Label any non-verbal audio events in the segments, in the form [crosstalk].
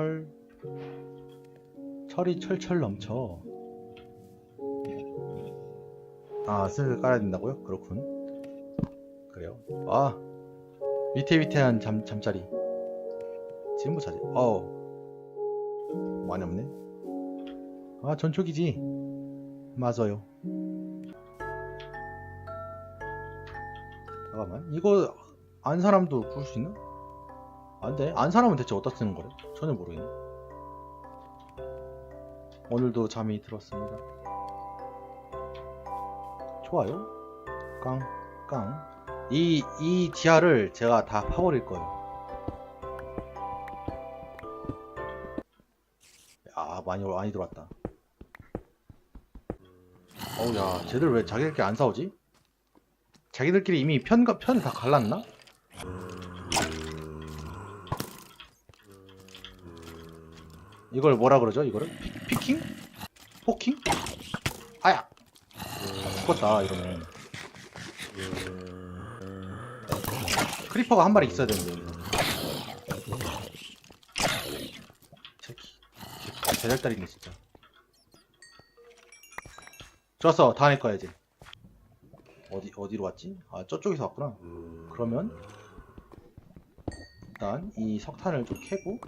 철 철이 철철 넘쳐. 아 슬슬 깔아야 된다고요? 그렇군. 그래요? 아 위태위태한 잠, 잠자리. 지금부 차지 어우. 많이 없네. 아 전초기지. 맞아요. 잠깐만. 이거 안 사람도 부를 수 있나? 안돼? 안 사람은 대체 어디다 쓰는 거래? 전혀 모르겠네. 오늘도 잠이 들었습니다. 좋아요. 깡깡. 이, 이 지하를 제가 다 파버릴 거예요. 아 많이 많이 들어왔다. 어우 야 쟤들 왜 자기들끼리 안 싸우지? 자기들끼리 이미 편과 편을 다 갈랐나? 이걸 뭐라 그러죠? 이거를 피, 피킹? 포킹? 아야! 죽었다 이거는 크리퍼가 한 마리 있어야 되는데 새끼 제잘다리네 진짜 좋았어 다내 거야 이제 어디 어디로 왔지? 아 저쪽에서 왔구나 그러면 일단 이 석탄을 좀 캐고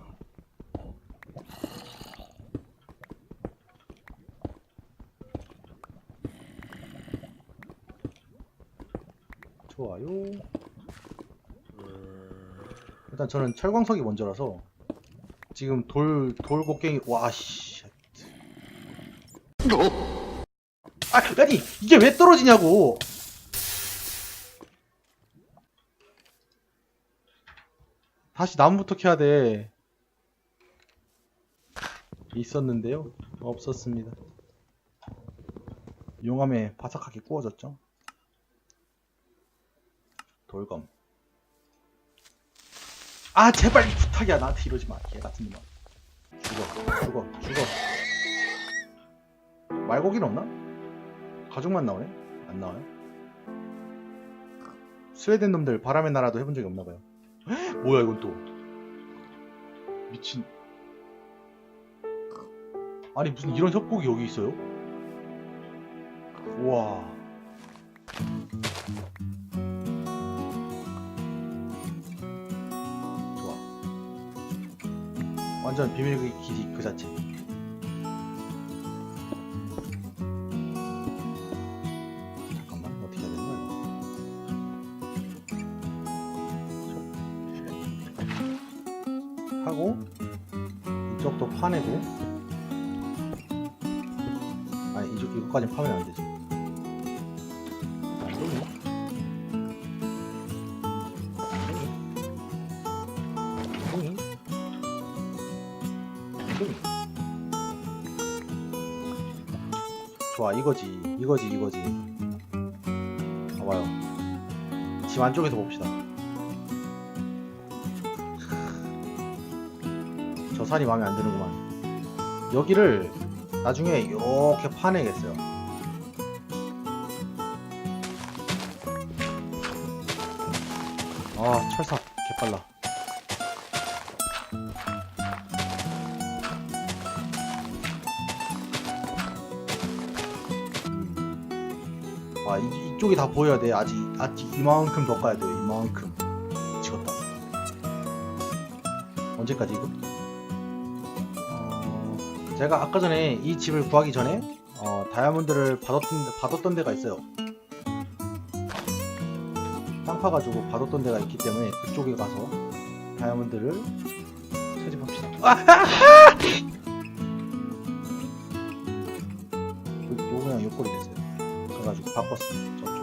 좋아요. 일단 저는 철광석이 먼저라서 지금 돌 돌 곡괭이 와 씨. 아 아니 이게 왜 떨어지냐고. 다시 나무부터 캐야 돼. 있었는데요. 없었습니다. 용암에 바삭하게 구워졌죠. 돌검. 아 제발 부탁이야 나한테 이러지 마. 개 같은 놈아. 죽어, 죽어, 죽어. 말고기는 없나? 가죽만 나오네? 안 나와요? 스웨덴 놈들 바람의 나라도 해본 적이 없나 봐요. 뭐야 이건 또? 미친. 아니 무슨 이런 협곡이 여기 있어요? 우와. 완전 비밀의 길이 그 자체. 잠깐만 어떻게 해야 되는 거야? 하고 이쪽도 파내고 아니 이쪽 이거까지 파면 안 되지. 좋아 이거지 이거지 이거지. 봐봐요. 집 안쪽에서 봅시다. 저 산이 마음에 안 드는구만. 여기를 나중에 이렇게 파내겠어요. 아 철사 개빨라 아 이, 이쪽이 다 보여야 돼. 아직 아직 이만큼 더 가야 돼요. 이만큼. 미치겠다. 언제까지 이거? 어, 제가 아까 전에 이 집을 구하기 전에 어, 다이아몬드를 받았던, 받았던 데가 있어요. 땅 파가지고 받았던 데가 있기 때문에 그쪽에 가서 다이아몬드를 채집합시다. 아하하! [laughs] 요- 요거 그냥 요꼴이 됐어요 그래가지고 바꿨어요. 저쪽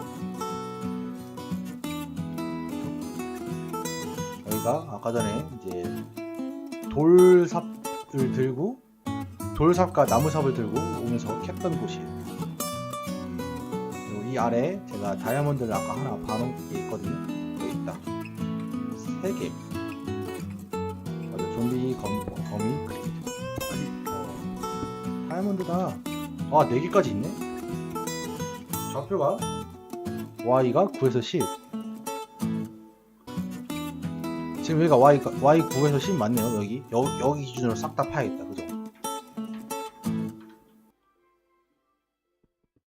여기가 아까 전에 이제 돌삽을 들고 돌삽과 나무삽을 들고 오면서 캤던 곳이에요. 이 아래 제가 다이아몬드를 아까 하나 봐놓은 게 있거든요. 여기 있다. 3개. 맞아 좀비 거미 크리켓 어, 다이아몬드다 아 4개까지 있네 좌표가. Y가 9에서 10제 지금 여기가 Y Y9에서 10 맞네요. 여기 여, 여기 기준으로 싹 다 파야겠다. 그죠?